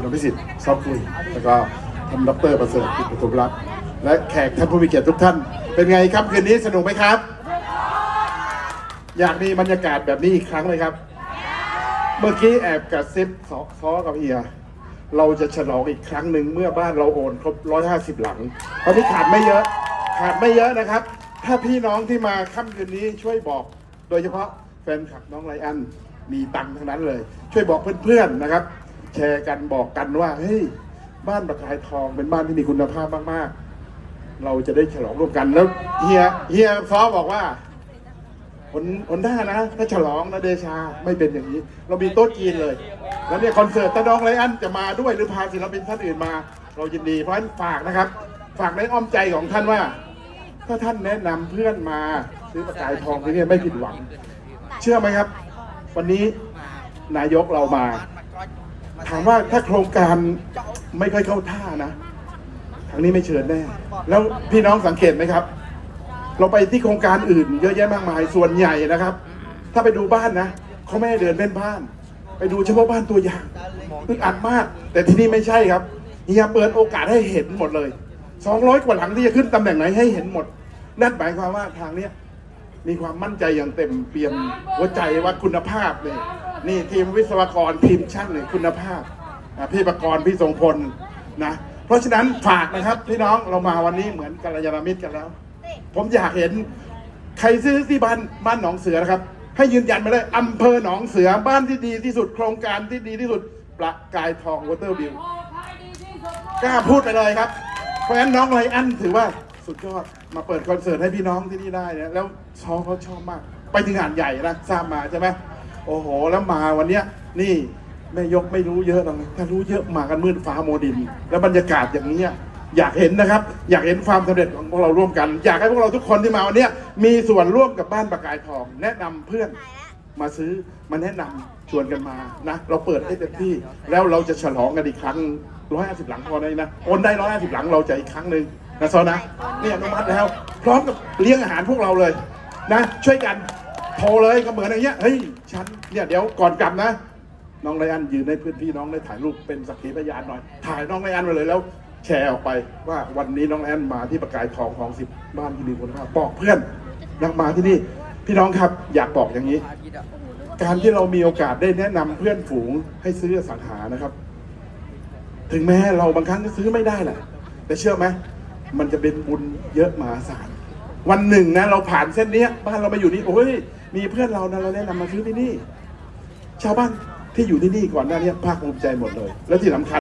คุณอภิสิทธิ์ชอบคุยแล้วก็ท่านดรประเสริฐกิจปทุมรัตน์และแขกท่านผู้มีเกียรติทุกท่าน เป็นไงครับคืนนี้สนุกไหมครับ อยากมีบรรยากาศแบบนี้อีกครั้งเลยครับ เมื่อกี้แอบกระซิบซอซ้อกับเฮียเราจะฉลองอีกครั้งหนึ่งเมื่อบ้านเราโอนครบ 150 หลังตอนนี้ขาดไม่เยอะ ขาดไม่เยอะนะครับ ถ้าพี่น้องที่มาค่ำคืนนี้ช่วยบอก โดยเฉพาะแฟนคลับน้องไรอันมีตังค์ทั้งนั้นเลย ช่วยบอกเพื่อนๆนะครับ แชร์กันบอกกันว่าเฮ้ยบ้านประกายทองเป็นบ้านที่มีคุณภาพมากๆ เราจะได้ฉลองร่วมกันแล้วเฮียเฮียซอบอกว่าผลผลหน้นะถ้าฉลองนะเดชาไม่เป็นอย่างนี้ เรามีโต๊ะจีนเลย แล้วเนี่ยคอนเสิร์ตตาดองไรอันจะมาด้วยหรือพาศิลปินท่านอื่นมา เรายินดีเพราะฉะนั้นฝากนะครับ ฝากในอ้อมใจของท่านว่า ถ้าท่านแนะนำเพื่อนมาซื้อประกายทองที่นี่ไม่ผิดหวัง เชื่อไหมครับ วันนี้นายกเรามา ถามว่าถ้าโครงการไม่ค่อยเข้าท่านะทางนี้ไม่เชิญแน่ แล้วพี่น้องสังเกตไหมครับ เราไปที่โครงการอื่น เยอะแยะมากมายส่วนใหญ่นะครับ ถ้าไปดูบ้านนะเขาไม่ให้เดินเล่นบ้าน ไปดูเฉพาะบ้านตัวอย่างอึดอัดมาก แต่ที่นี่ไม่ใช่ครับเฮียเปิดโอกาสให้เห็นหมดเลย 200 กว่าหลังที่จะขึ้นตำแหน่งไหนให้เห็นหมดนั่นหมายความว่าทางเนี้ย มีความมั่นใจอย่างเต็มเปี่ยมหัวใจว่าคุณภาพเนี่ยนี่ทีมวิศวกรทีมช่างเนี่ยคุณภาพพี่ประกรณ์พี่ทรงพลนะเพราะฉะนั้นฝากนะครับพี่น้องเรามาวันนี้เหมือนกัลยาณมิตรกันแล้ว ผมอยากเห็นใครซื้อที่บ้านบ้านหนองเสือนะครับ ให้ยืนยันมาเลยอำเภอหนองเสือบ้านที่ดีที่สุดโครงการที่ดีที่สุดประกายทองวอเตอร์บิวกล้าพูดไปเลยครับ เพราะฉะนั้นน้องไรอันถือว่าสุดยอด มาเปิดคอนเสิร์ตให้พี่น้องที่นี่ได้เนี่ยแล้วชอบเขาชอบมาก ไปถึงงานใหญ่นะทราบมาใช่ไหมโอ้โห แล้วมาวันเนี้ยนี่แม่ยกไม่รู้เยอะหรอกนะถ้ารู้เยอะมากันมืดฟ้าโมดิน แล้วบรรยากาศอย่างนี้ยอยากเห็นนะครับ อยากเห็นความสำเร็จของพวกเราร่วมกัน อยากให้พวกเราทุกคนที่มาวันเนี้ยมีส่วนร่วมกับบ้านประกายทองแนะนำเพื่อน มาซื้อมาแนะนำชวนกันมานะ เราเปิดให้เต็มที่ แล้วเราจะฉลองกันอีกครั้งร้อยห้าสิบหลังพอได้นะโอนได้ร้อยห้าสิบหลังเราจะอีกครั้งหนึ่ง นะซอนะเนี่ยอนุมัติแล้วพร้อมกับเลี้ยงอาหารพวกเราเลยนะ ช่วยกันโทรเลยก็เหมือนอย่างเงี้ยเฮ้ยฉันเนี่ยเดี๋ยวก่อนกลับนะน้องไรอันยืนให้เพื่อนพี่น้องได้ถ่ายรูปเป็นสักขีพยานหน่อย ถ่ายน้องไรอันมาเลยแล้ว แชร์ออกไปว่าวันนี้น้องไรอันมาที่ประกายทองของสิบบ้านที่มีคุณภาพบอกเพื่อนนักมาที่นี่ พี่น้องครับอยากบอกอย่างนี้ การที่เรามีโอกาสได้แนะนำเพื่อนฝูงให้ซื้ออสังหานะครับ ถึงแม้เราบางครั้งก็ซื้อไม่ได้แหละแต่เชื่อไหม มันจะเป็นบุญเยอะมหาศาลวันหนึ่งนะ เราผ่านเส้นเนี้ย บ้านเรามาอยู่นี่โอ้ยมีเพื่อนเรานะเราแนะนำมาซื้อที่นี่ ชาวบ้านที่อยู่ที่นี่ก่อนหน้านี้ภาคภูมิใจหมดเลย แล้วที่สำคัญ